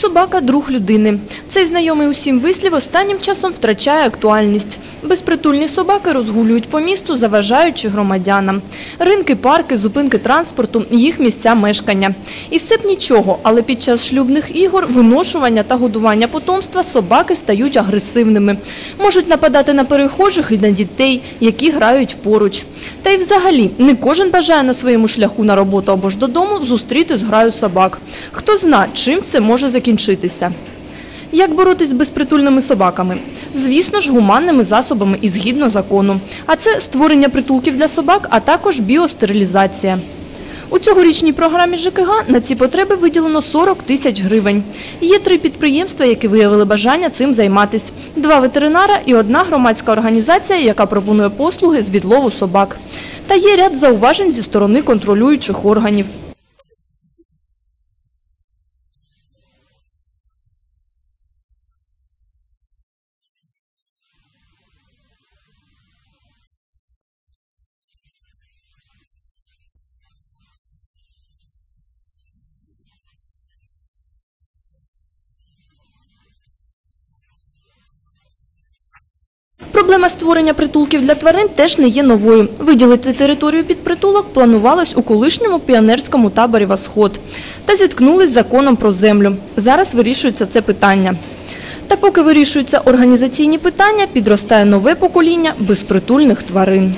Собака друг людини. Цей знайомий усім вислів останнім часом втрачає актуальність. Безпритульні собаки розгулюють по місту, заважаючи громадянам. Ринки, парки, зупинки транспорту – їх місця мешкання. І все б нічого, але під час шлюбних ігор, виношування та годування потомства собаки стають агресивними. Можуть нападати на перехожих і на дітей, які грають поруч. Та й взагалі, не кожен бажає на своєму шляху на роботу або ж додому зустріти зграю собак. Хто зна, чим все може закінчитися. Як боротись з безпритульними собаками? Звісно ж, гуманними засобами і згідно закону. А це створення притулків для собак, а також біостерилізація. У цьогорічній програмі ЖКГ на ці потреби виділено 40 тисяч гривень. Є три підприємства, які виявили бажання цим займатися. Два ветеринара і одна громадська організація, яка пропонує послуги з відлову собак. Та є ряд зауважень зі сторони контролюючих органів. Проблема створення притулків для тварин теж не є новою. Виділити територію під притулок планувалось у колишньому піонерському таборі «Восход». Та зіткнулись з законом про землю. Зараз вирішується це питання. Та поки вирішуються організаційні питання, підростає нове покоління безпритульних тварин.